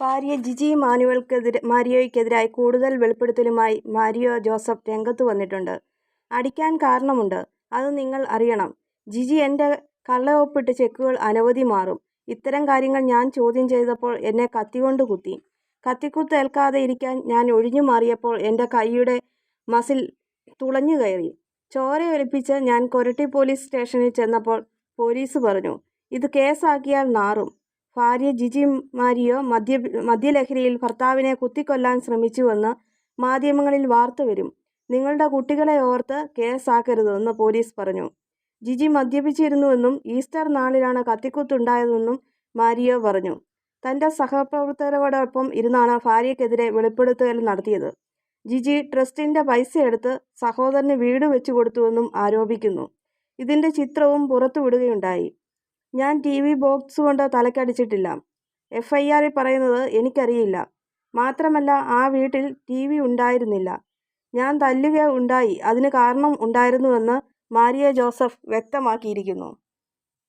ഭാര്യ ജിജി മാനുവൽക്കെതിരെ മാരിയോയ്ക്കെതിരായി കൂടുതൽ വെളിപ്പെടുത്തലുമായി Mario Joseph രംഗത്ത് വന്നിട്ടുണ്ട്. അടിക്കാൻ കാരണമുണ്ട്. അത് നിങ്ങൾ അറിയണം. ജിജി എന്റെ കള്ളയൊപ്പിട്ട ചെക്കുകൾ അനവധി മാറും. ഇത്തരം കാര്യങ്ങൾ ഞാൻ ചോദ്യം ചെയ്തപ്പോൾ എന്നെ കത്തികൊണ്ട് കുത്തി. കത്തിക്കുത്ത് ഏൽക്കാതെ ഇരിക്കാൻ ഞാൻ ഒഴിഞ്ഞു മാറിയപ്പോൾ എന്റെ കൈയുടെ മസിൽ തുളഞ്ഞു കയറി ചോരയൊലിപ്പിച്ച് ഞാൻ കൊരട്ടി പോലീസ് സ്റ്റേഷനിൽ ചെന്നപ്പോൾ പോലീസ് പറഞ്ഞു, ഇത് കേസാക്കിയാൽ നാറും. ഭാര്യ ജിജി മാരിയോ മദ്യ മദ്യലഹരിയിൽ ഭർത്താവിനെ കുത്തിക്കൊല്ലാൻ ശ്രമിച്ചുവെന്ന് മാധ്യമങ്ങളിൽ വാർത്ത വരും. നിങ്ങളുടെ കുട്ടികളെ ഓർത്ത് കേസാക്കരുതെന്ന് പോലീസ് പറഞ്ഞു. ജിജി മദ്യപിച്ചിരുന്നുവെന്നും ഈസ്റ്റർ നാളിലാണ് കത്തിക്കുത്തുണ്ടായതെന്നും മാരിയോ പറഞ്ഞു. തന്റെ സഹപ്രവർത്തകരോടൊപ്പം ഇരുന്നാണ് ഭാര്യയ്ക്കെതിരെ വെളിപ്പെടുത്തൽ നടത്തിയത്. ജിജി ട്രസ്റ്റിന്റെ പൈസയെടുത്ത് സഹോദരന് വീട് വെച്ചു കൊടുത്തുവെന്നും ആരോപിക്കുന്നു. ഇതിന്റെ ചിത്രവും പുറത്തുവിടുകയുണ്ടായി. ഞാൻ ടി വി ബോക്സ് കൊണ്ട് തലക്കടിച്ചിട്ടില്ല എഫ് ഐ ആറിൽ പറയുന്നത് എനിക്കറിയില്ല. മാത്രമല്ല ആ വീട്ടിൽ ടി വി ഉണ്ടായിരുന്നില്ല. ഞാൻ തല്ലുക ഉണ്ടായി അതിന് കാരണം ഉണ്ടായിരുന്നുവെന്ന് മാരിയ ജോസഫ് വ്യക്തമാക്കിയിരിക്കുന്നു.